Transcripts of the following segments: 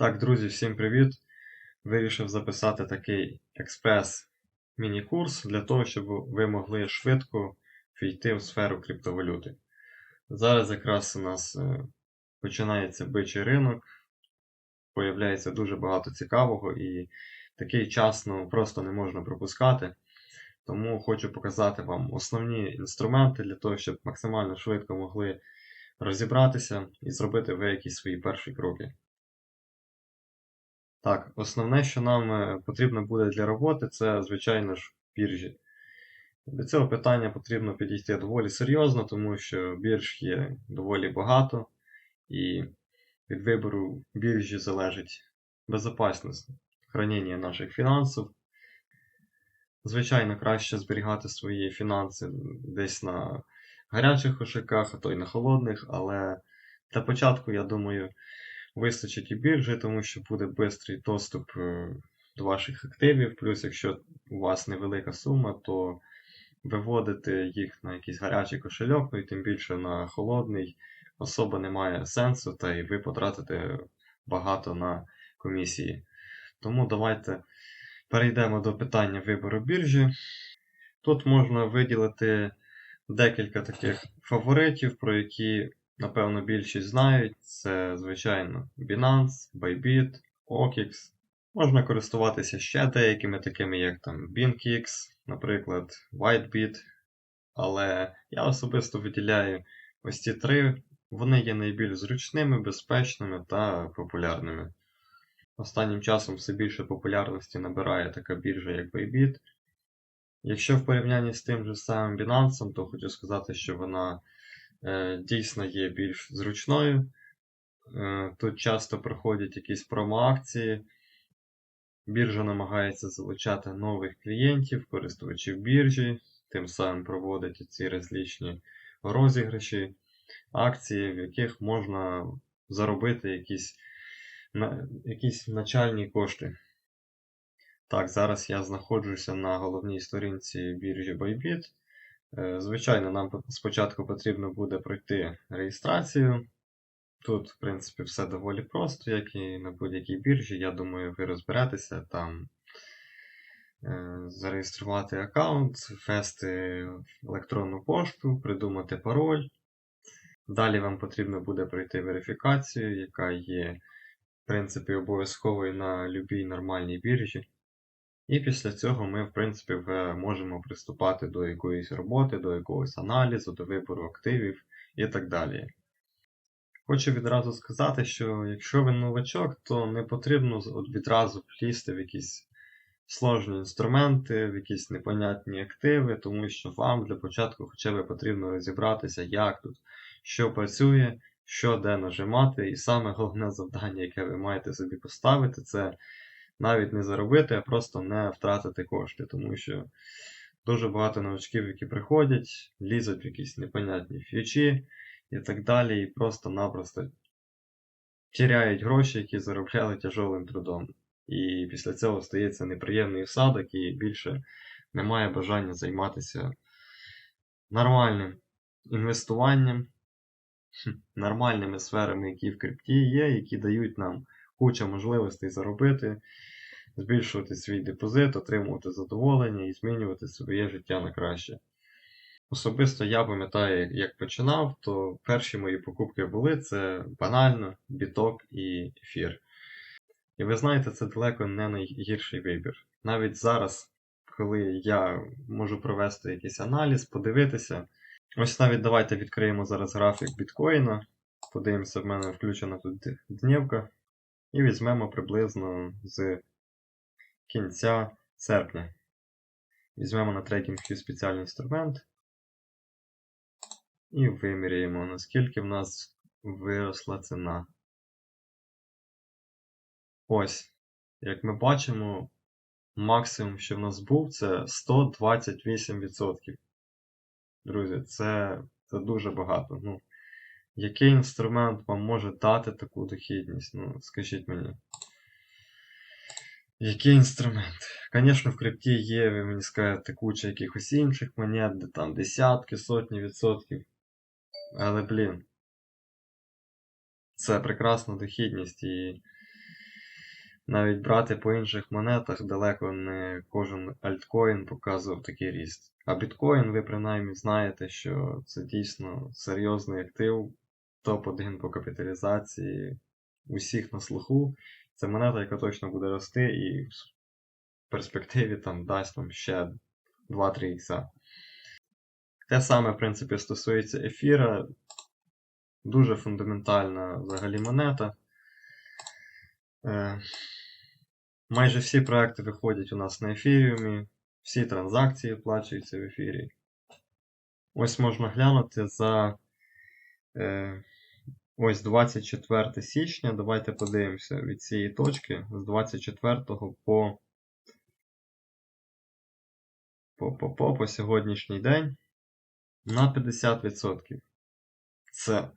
Так, друзі, всім привіт! Вирішив записати такий експрес-міні-курс для того, щоб ви могли швидко війти в сферу криптовалюти. Зараз якраз у нас е, починається бичий ринок, появляється дуже багато цікавого і такий час ну, просто не можна пропускати. Тому хочу показати вам основні інструменти для того, щоб максимально швидко могли розібратися і зробити ви якісь свої перші кроки. Так, основне, що нам е, потрібно буде для роботи, це, звичайно ж, біржі. До цього питання потрібно підійти доволі серйозно, тому що бірж є доволі багато, і від вибору біржі залежить безпечність хранення наших фінансів. Звичайно, краще зберігати свої фінанси десь на гарячих кошиках, а то й на холодних, але для початку, я думаю, вистачить і біржі, тому що буде швидкий доступ е, до ваших активів. Плюс, якщо у вас невелика сума, то виводити їх на якийсь гарячий кошельок, ну і тим більше на холодний, особо немає сенсу, та й ви потратите багато на комісії. Тому давайте перейдемо до питання вибору біржі. Тут можна виділити декілька таких фаворитів, про які, напевно, більшість знають. Це, звичайно, Binance, Bybit, OKX. Можна користуватися ще деякими, такими як там BinkX, наприклад, WhiteBit. Але я особисто виділяю ось ці три. Вони є найбільш зручними, безпечними та популярними. Останнім часом все більше популярності набирає така біржа, як Bybit. Якщо в порівнянні з тим же самим Binance, то хочу сказати, що вона дійсно є більш зручною. Е, тут часто проходять якісь промо-акції. Біржа намагається залучати нових клієнтів, користувачів біржі, тим самим проводить ці розлічні розіграші, акції, в яких можна заробити якісь, якісь начальні кошти. Так, зараз я знаходжуся на головній сторінці біржі Bybit. Е, Звичайно, нам спочатку потрібно буде пройти реєстрацію. Тут, в принципі, все доволі просто, як і на будь-якій біржі. Я думаю, ви розберетеся там е, зареєструвати аккаунт, ввести електронну пошту, придумати пароль. Далі вам потрібно буде пройти верифікацію, яка є, в принципі, обов'язковою на будь-якій нормальній біржі. І після цього ми, в принципі, можемо приступати до якоїсь роботи, до якогось аналізу, до вибору активів і так далі. Хочу відразу сказати, що якщо ви новачок, то не потрібно відразу влізти в якісь сложні інструменти, в якісь непонятні активи, тому що вам для початку хоча б потрібно розібратися, як тут, що працює, що де нажимати. І саме головне завдання, яке ви маєте собі поставити, це навіть не заробити, а просто не втратити кошти. Тому що дуже багато новачків, які приходять, лізуть в якісь непонятні фьючі і так далі, і просто-напросто тіряють гроші, які заробляли тяжовим трудом. І після цього стається неприємний всадок, і більше немає бажання займатися нормальним інвестуванням, нормальними сферами, які в крипті є, які дають нам куча можливостей заробити, збільшувати свій депозит, отримувати задоволення і змінювати своє життя на краще. Особисто я пам'ятаю, як починав, то перші мої покупки були це банально, біток і ефір. І ви знаєте, це далеко не найгірший вибір. Навіть зараз, коли я можу провести якийсь аналіз, подивитися. Ось навіть давайте відкриємо зараз графік біткоїна. Подивимося, в мене включена тут днівка. І візьмемо приблизно з кінця серпня. Візьмемо на TradingView спеціальний інструмент. І виміряємо, наскільки в нас виросла ціна. Ось, як ми бачимо, максимум, що в нас був, це 128%. Друзі, це, це дуже багато. Ну, який інструмент вам може дати таку дохідність? Ну, скажіть мені. Який інструмент? Звісно, в крипті є, ви мені скажете, куча якихось інших монет, де там десятки, сотні відсотків. Але, блін, це прекрасна дохідність і навіть брати по інших монетах далеко не кожен альткоін показував такий ріст. А біткоін, ви принаймні знаєте, що це дійсно серйозний актив, топ-1 по капіталізації, усіх на слуху. Це монета, яка точно буде рости і в перспективі там дасть нам ще 2-3 ікса. Те саме, в принципі, стосується ефіра. Дуже фундаментальна взагалі монета. Е, майже всі проекти виходять у нас на ефіріумі, всі транзакції оплачуються в ефірі. Ось можна глянути за е, ось 24 січня. Давайте подивимося від цієї точки з 24 по, по, по, по, по сьогоднішній день на 50%. Це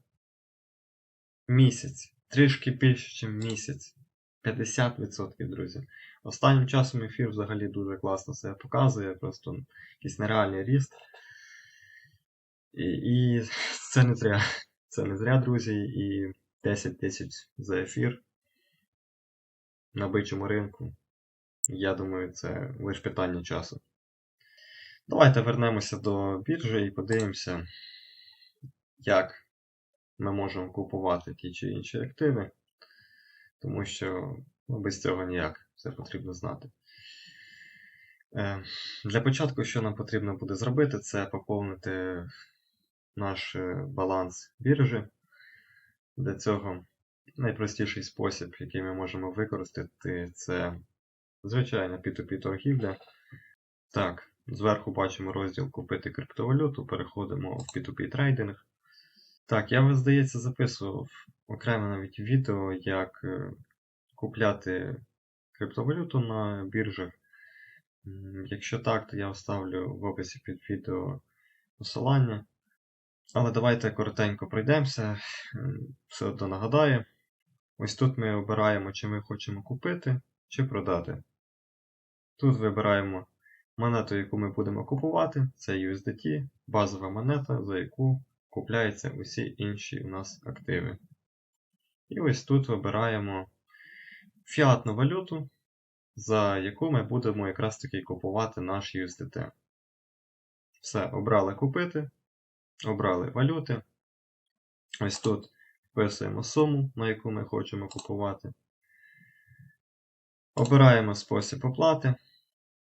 місяць. Трішки більше, ніж місяць. 50%, друзі. Останнім часом ефір взагалі дуже класно себе показує, просто якийсь нереальний ріст. І, і це не зря. Це не зря, друзі, і 10 тисяч за ефір на бичому ринку. Я думаю, це лише питання часу. Давайте вернемося до біржі і подивимося, як ми можемо купувати ті чи інші активи. Тому що ну, без цього ніяк, це потрібно знати. Е, Для початку, що нам потрібно буде зробити, це поповнити наш е, баланс біржі. Для цього найпростіший спосіб, який ми можемо використати, це звичайна P2P торгівля. Так, зверху бачимо розділ Купити криптовалюту, переходимо в P2P трейдинг. Так, я ви, здається, записував окремо навіть відео, як е, купляти криптовалюту на біржах. Якщо так, то я вставлю в описі під відео посилання. Але давайте коротенько пройдемося. Все одно нагадаю. Ось тут ми обираємо, чи ми хочемо купити, чи продати. Тут вибираємо монету, яку ми будемо купувати. Це USDT, базова монета, за яку купляються усі інші у нас активи. І ось тут вибираємо фіатну валюту, за яку ми будемо якраз таки купувати наш USDT. Все, обрали купити, обрали валюти. Ось тут вписуємо суму, на яку ми хочемо купувати. Обираємо спосіб оплати.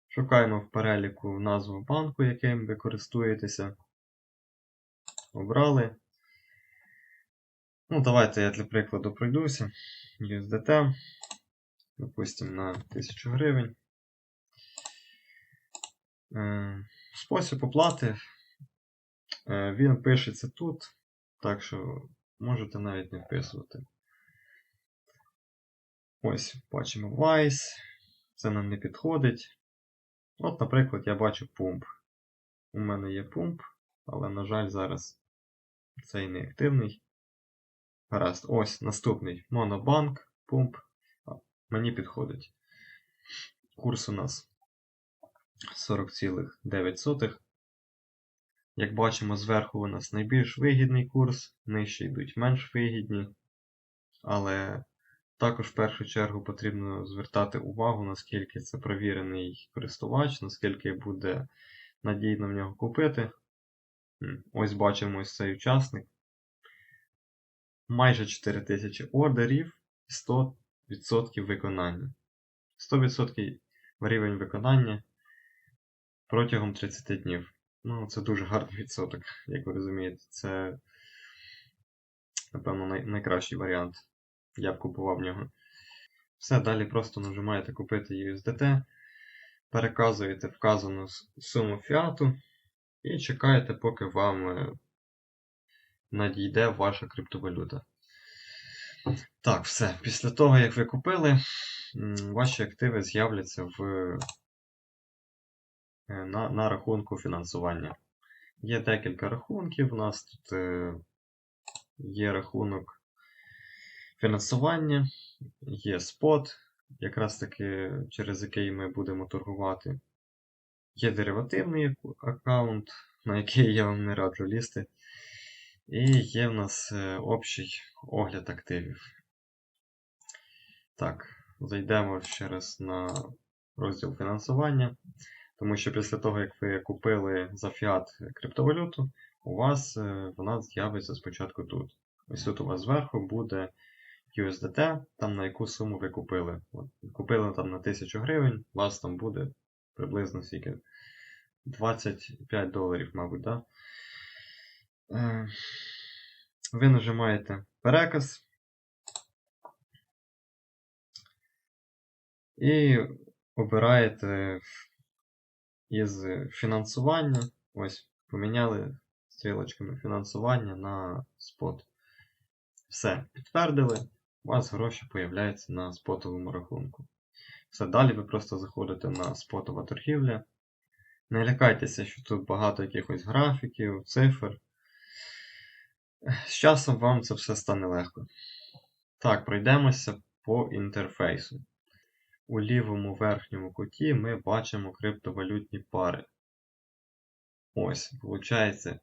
Шукаємо в переліку назву банку, яким ви користуєтеся. Обрали. Ну, давайте я для прикладу пройдуся. USDT. Допустимо, на 1000 гривень. Е, Спосіб оплати. Е, Він пишеться тут, так що можете навіть не вписувати. Ось, бачимо Wise. Це нам не підходить. От, наприклад, я бачу пумп. У мене є пумп, але, на жаль, зараз цей не активний. Гаразд, ось наступний монобанк, пумп. Мені підходить. Курс у нас 40,9. Як бачимо, зверху у нас найбільш вигідний курс, нижче йдуть менш вигідні. Але також в першу чергу потрібно звертати увагу, наскільки це провірений користувач, наскільки буде надійно в нього купити. Ось бачимо ось цей учасник. Майже 4000 ордерів і 100% виконання. 100% рівень виконання протягом 30 днів. Ну, це дуже гарний відсоток, як ви розумієте. Це, напевно, най- найкращий варіант. Я б купував нього. Все, далі просто нажимаєте купити USDT, переказуєте вказану суму фіату і чекаєте, поки вам е, надійде ваша криптовалюта. Так, все. Після того, як ви купили, ваші активи з'являться в, на, на рахунку фінансування. Є декілька рахунків. У нас тут е, є рахунок фінансування, є спот, якраз таки через який ми будемо торгувати. Є деривативний аккаунт, на який я вам не раджу лізти. І є в нас е, общий огляд активів. Так, зайдемо ще раз на розділ фінансування. Тому що після того, як ви купили за фіат криптовалюту, у вас е, вона з'явиться спочатку тут. Ось тут у вас зверху буде USDT, там на яку суму ви купили. От, купили там на 1000 гривень, у вас там буде приблизно скільки? 25 доларів, мабуть, да? Е, Ви нажимаєте переказ. І обираєте із фінансування. Ось, поміняли стрілочками фінансування на спот. Все, підтвердили, у вас гроші появляються на спотовому рахунку. Все, далі ви просто заходите на спотова торгівля. Не лякайтеся, що тут багато якихось графіків, цифр. З часом вам це все стане легко. Так, пройдемося по інтерфейсу. У лівому верхньому куті ми бачимо криптовалютні пари. Ось, виходить,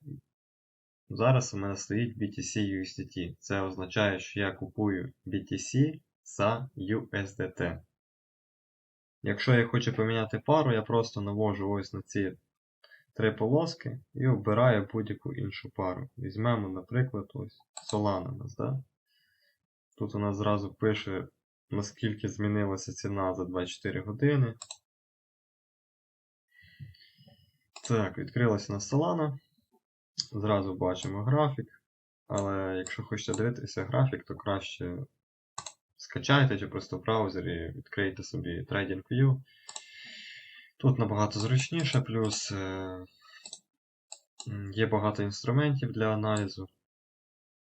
зараз у мене стоїть BTC USDT. Це означає, що я купую BTC за USDT. Якщо я хочу поміняти пару, я просто навожу ось на ці три полоски і обираю будь-яку іншу пару. Візьмемо, наприклад, ось Solana нас, да? Тут у нас зразу пише, наскільки змінилася ціна за 24 години. Так, відкрилася на Solana. Зразу бачимо графік. Але якщо хочете дивитися графік, то краще скачайте чи просто в браузері відкрийте собі TradingView. Тут набагато зручніше, плюс е, є багато інструментів для аналізу.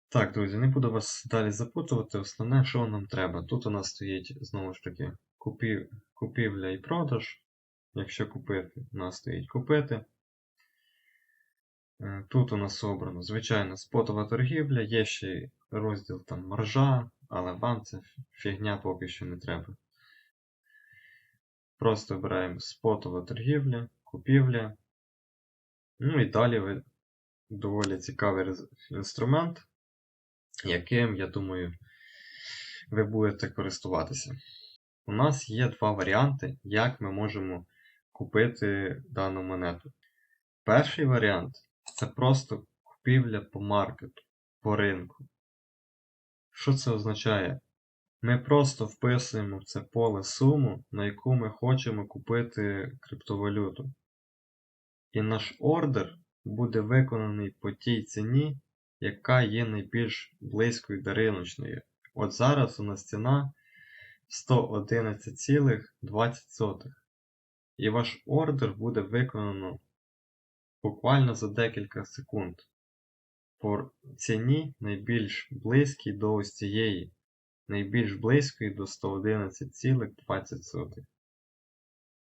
Так, друзі, не буду вас далі запутувати. Основне, що нам треба. Тут у нас стоїть, знову ж таки, купів, купівля і продаж. Якщо купити, у нас стоїть купити. Е, Тут у нас обрано, звичайно, спотова торгівля, є ще розділ там маржа, але вам це фігня поки що не треба. Просто обираємо спотова торгівля, купівля. Ну і далі ви доволі цікавий інструмент, яким, я думаю, ви будете користуватися. У нас є два варіанти, як ми можемо купити дану монету. Перший варіант це просто купівля по маркету, по ринку. Що це означає? Ми просто вписуємо в це поле суму, на яку ми хочемо купити криптовалюту. І наш ордер буде виконаний по тій ціні, яка є найбільш близькою до риночної. От зараз у нас ціна 111,20. І ваш ордер буде виконано буквально за декілька секунд. По ціні найбільш близькій до ось цієї, найбільш близької до 111,20.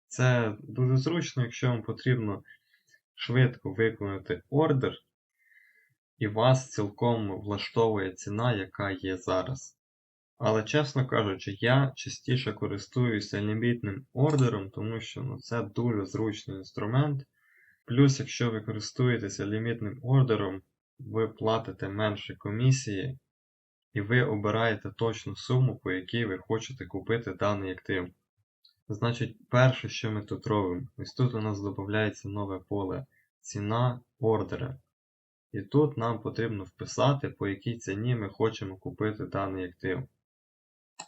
Це дуже зручно, якщо вам потрібно швидко виконати ордер, і вас цілком влаштовує ціна, яка є зараз. Але, чесно кажучи, я частіше користуюся лімітним ордером, тому що ну, це дуже зручний інструмент. Плюс, якщо ви користуєтеся лімітним ордером, ви платите менше комісії, і ви обираєте точну суму, по якій ви хочете купити даний актив. Значить, перше, що ми тут робимо, ось тут у нас додається нове поле ціна ордера. І тут нам потрібно вписати, по якій ціні ми хочемо купити даний актив.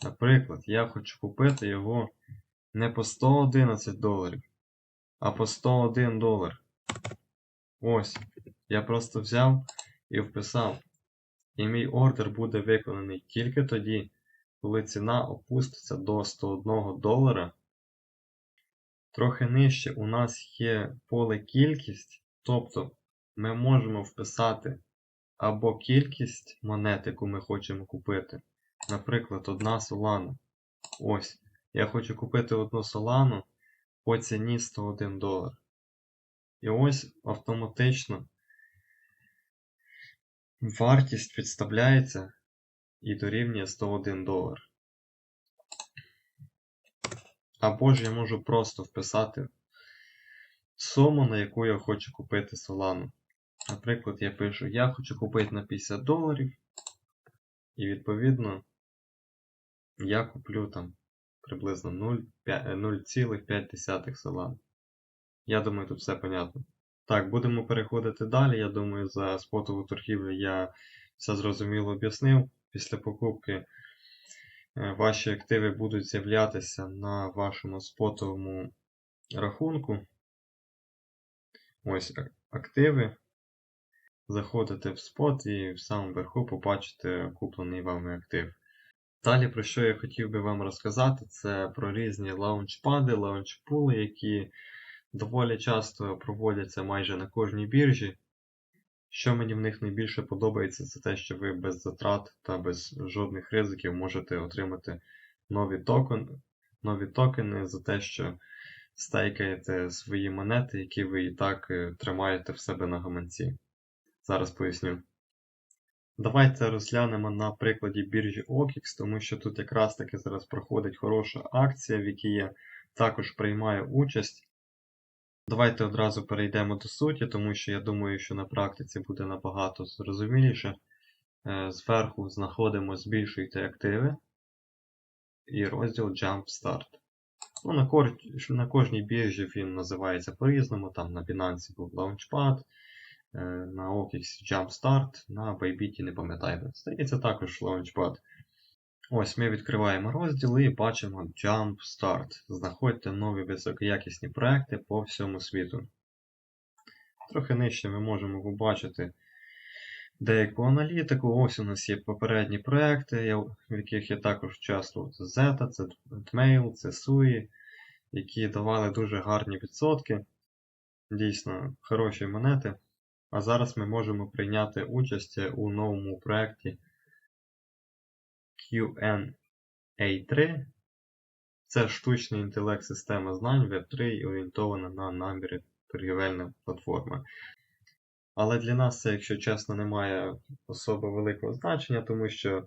Наприклад, я хочу купити його не по 111 доларів, а по 101 долар. Ось, я просто взяв і вписав. І мій ордер буде виконаний тільки тоді, коли ціна опуститься до 101 долара. Трохи нижче у нас є поле кількість, тобто ми можемо вписати або кількість монет, яку ми хочемо купити. Наприклад, одна Solana. Ось, я хочу купити одну Solana по ціні 101 долар. І ось автоматично вартість підставляється і дорівнює 101 долар. Або ж я можу просто вписати суму, на яку я хочу купити Solana. Наприклад, я пишу, я хочу купити на 50 доларів. І відповідно я куплю там приблизно 0,5 0,5 солан. Я думаю, тут все понятно. Так, будемо переходити далі. Я думаю, за спотову торгівлю я все зрозуміло об'яснив. Після покупки е, ваші активи будуть з'являтися на вашому спотовому рахунку. Ось активи. Заходите в спот і в самому верху побачите куплений вами актив. Далі, про що я хотів би вам розказати, це про різні лаунчпади, лаунчпули, які доволі часто проводяться майже на кожній біржі. Що мені в них найбільше подобається, це те, що ви без затрат та без жодних ризиків можете отримати нові, токен, нові токени за те, що стейкаєте свої монети, які ви і так е, тримаєте в себе на гаманці. Зараз поясню. Давайте розглянемо на прикладі біржі OKX, тому що тут якраз таки зараз проходить хороша акція, в якій я також приймаю участь. Давайте одразу перейдемо до суті, тому що я думаю, що на практиці буде набагато зрозуміліше. Е, Зверху знаходимо збільшуйте активи і розділ Jump Start. Ну, на, кор... на кожній біржі він називається по-різному. Там на Binance був Launchpad, на OKX Jumpstart, на Bybit не пам'ятаю. Здається, також Launchpad. Ось ми відкриваємо розділ і бачимо Jump Start. Знаходьте нові високоякісні проекти по всьому світу. Трохи нижче ми можемо побачити деяку аналітику. Ось у нас є попередні проекти, в яких я також участвував. Це Zeta, це Dmail, це Sui, які давали дуже гарні відсотки. Дійсно, хороші монети. А зараз ми можемо прийняти участь у новому проєкті QNA3. Це штучний інтелект система знань Web3 і орієнтована на наміри торгівельна платформа. Але для нас це, якщо чесно, не має особо великого значення, тому що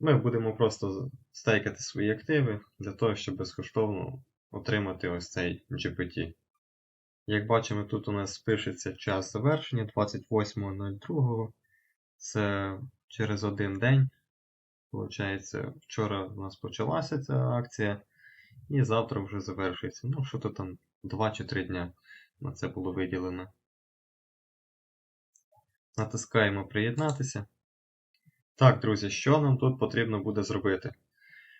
ми будемо просто стейкати свої активи для того, щоб безкоштовно отримати ось цей GPT. Як бачимо, тут у нас пишеться час завершення 28.02. Це через один день. Получається, вчора у нас почалася ця акція, і завтра вже завершується. Ну, що то там 2 чи 3 дня на це було виділено. Натискаємо приєднатися. Так, друзі, що нам тут потрібно буде зробити?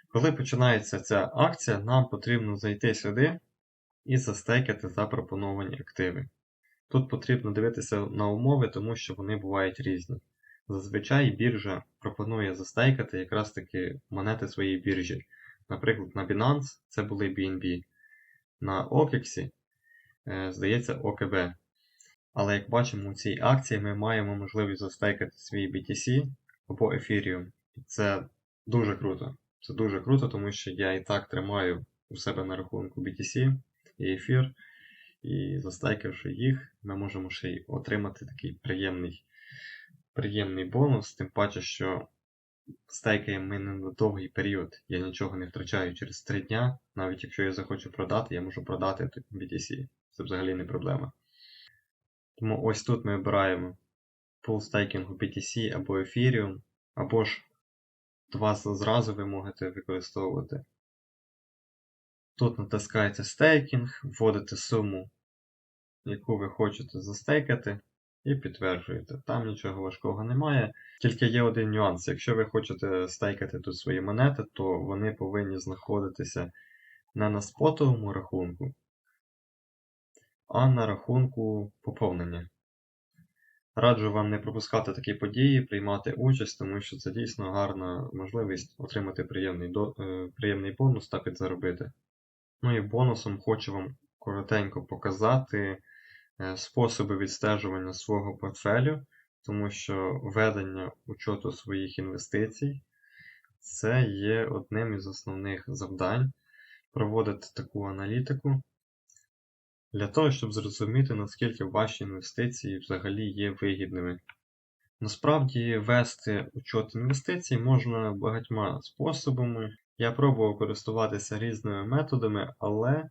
Коли починається ця акція, нам потрібно зайти сюди і застейкати запропоновані активи. Тут потрібно дивитися на умови, тому що вони бувають різні. Зазвичай біржа пропонує застейкати якраз таки монети своєї біржі. Наприклад, на Binance це були BNB. На OKEX, е, здається, OKB. Але як бачимо, у цій акції ми маємо можливість застейкати свій BTC або Ethereum. І це дуже круто. Це дуже круто, тому що я і так тримаю у себе на рахунку BTC і ефір. І застейкавши їх, ми можемо ще й отримати такий приємний, приємний бонус, тим паче, що стейкаємо ми не на довгий період. Я нічого не втрачаю через 3 дня. Навіть якщо я захочу продати, я можу продати BTC. Це взагалі не проблема. Тому ось тут ми обираємо пул стейкінгу BTC або Ethereum, або ж два зразу ви можете використовувати. Тут натискаєте стейкінг, вводите суму, яку ви хочете застейкати, і підтверджуєте. Там нічого важкого немає. Тільки є один нюанс. Якщо ви хочете стейкати тут свої монети, то вони повинні знаходитися не на спотовому рахунку, а на рахунку поповнення. Раджу вам не пропускати такі події, приймати участь, тому що це дійсно гарна можливість отримати приємний, до, е, приємний бонус та підзаробити. Ну і бонусом хочу вам коротенько показати е, способи відстежування свого портфелю, тому що ведення учету своїх інвестицій це є одним із основних завдань проводити таку аналітику для того, щоб зрозуміти, наскільки ваші інвестиції взагалі є вигідними. Насправді вести учет інвестицій можна багатьма способами. Я пробував користуватися різними методами, але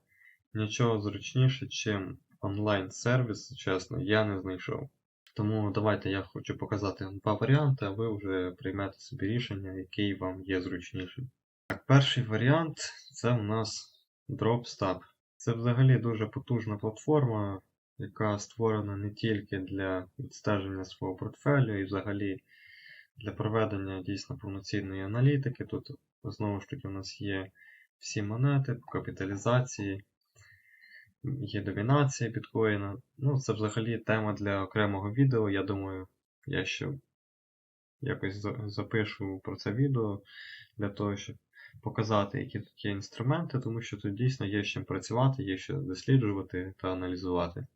нічого зручніше, чим онлайн-сервіс, чесно, я не знайшов. Тому давайте я хочу показати вам два варіанти, а ви вже приймете собі рішення, який вам є зручнішим. Так, перший варіант це у нас DropStab. Це взагалі дуже потужна платформа, яка створена не тільки для відстеження свого портфелю і взагалі для проведення дійсно повноцінної аналітики. Тут знову ж таки у нас є всі монети по капіталізації, є домінація біткоїна. Ну, це взагалі тема для окремого відео. Я думаю, я ще якось запишу про це відео для того, щоб показати, які тут є інструменти, тому що тут дійсно є з чим працювати, є що досліджувати та аналізувати.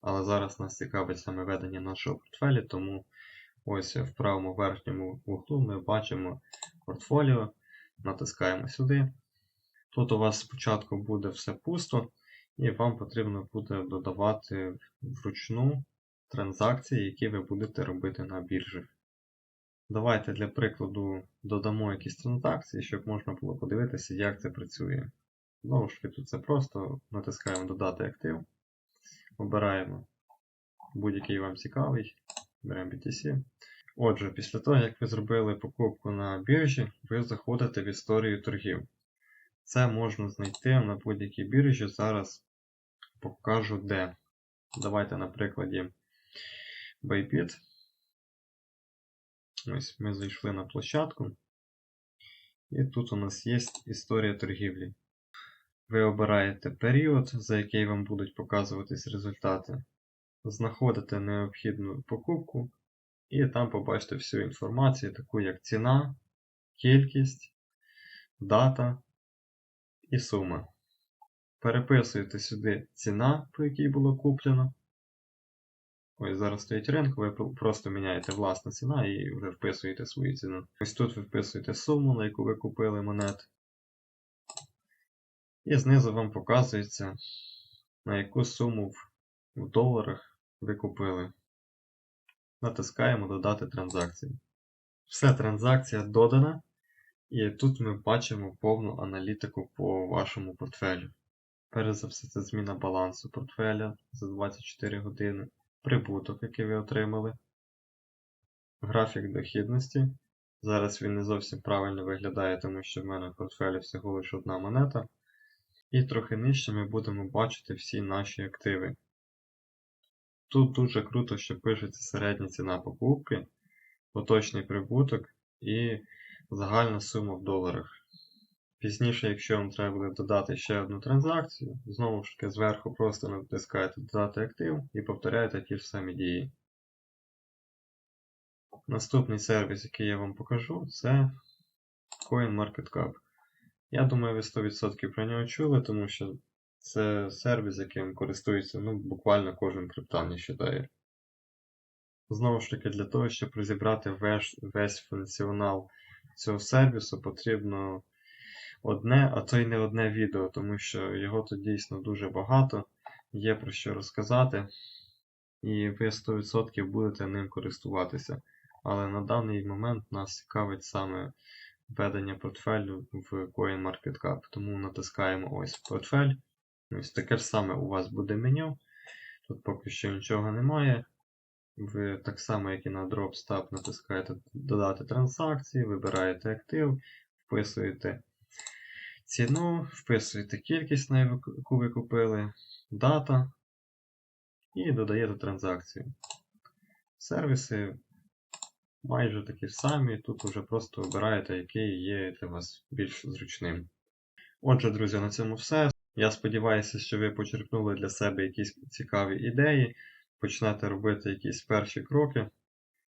Але зараз нас цікавить саме ведення нашого портфелю, тому ось в правому верхньому углу ми бачимо портфоліо, натискаємо сюди. Тут у вас спочатку буде все пусто, і вам потрібно буде додавати вручну транзакції, які ви будете робити на біржі. Давайте для прикладу додамо якісь транзакції, щоб можна було подивитися, як це працює. Знову ж таки, тут це просто натискаємо Додати актив, обираємо будь-який вам цікавий, беремо BTC. Отже, після того, як ви зробили покупку на біржі, ви заходите в історію торгів. Це можна знайти на будь-якій біржі. Зараз покажу де. Давайте на прикладі Bybit. Ось ми зайшли на площадку. І тут у нас є історія торгівлі. Ви обираєте період, за який вам будуть показуватись результати. Знаходите необхідну покупку, і там побачите всю інформацію, таку як ціна, кількість, дата і сума. Переписуєте сюди ціна, по якій було куплено. Ось зараз стоїть ринок, ви просто міняєте власна ціна і вже вписуєте свою ціну. Ось тут ви вписуєте суму, на яку ви купили монет. І знизу вам показується, на яку суму в доларах ви купили. Натискаємо Додати транзакцію. Все, транзакція додана. І тут ми бачимо повну аналітику по вашому портфелю. Перш за все, це зміна балансу портфеля за 24 години, прибуток, який ви отримали, графік дохідності. Зараз він не зовсім правильно виглядає, тому що в мене в портфелі всього лише одна монета. І трохи нижче ми будемо бачити всі наші активи. Тут дуже круто, що пишеться середня ціна покупки, поточний прибуток і загальна сума в доларах. Пізніше, якщо вам треба буде додати ще одну транзакцію, знову ж таки зверху просто натискаєте Додати актив і повторяєте ті ж самі дії. Наступний сервіс, який я вам покажу, це CoinMarketCap. Я думаю, ви 100% про нього чули, тому що це сервіс, яким користується ну, буквально кожен криптан, не вважає. Знову ж таки, для того, щоб розібрати весь, весь функціонал цього сервісу, потрібно одне, а то й не одне відео, тому що його тут дійсно дуже багато, є про що розказати, і ви 100% будете ним користуватися. Але на даний момент нас цікавить саме ведення портфелю в CoinMarketCap. Тому натискаємо ось портфель. Ось таке ж саме у вас буде меню. Тут поки що нічого немає. Ви так само, як і на DropStab, натискаєте Додати транзакції, вибираєте актив, вписуєте ціну, вписуєте кількість, на яку ви купили, дата і додаєте транзакцію. Сервіси майже такі самі, тут вже просто обираєте, який є для вас більш зручним. Отже, друзі, на цьому все. Я сподіваюся, що ви почерпнули для себе якісь цікаві ідеї, почнете робити якісь перші кроки.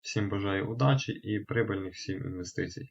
Всім бажаю удачі і прибильних всім інвестицій.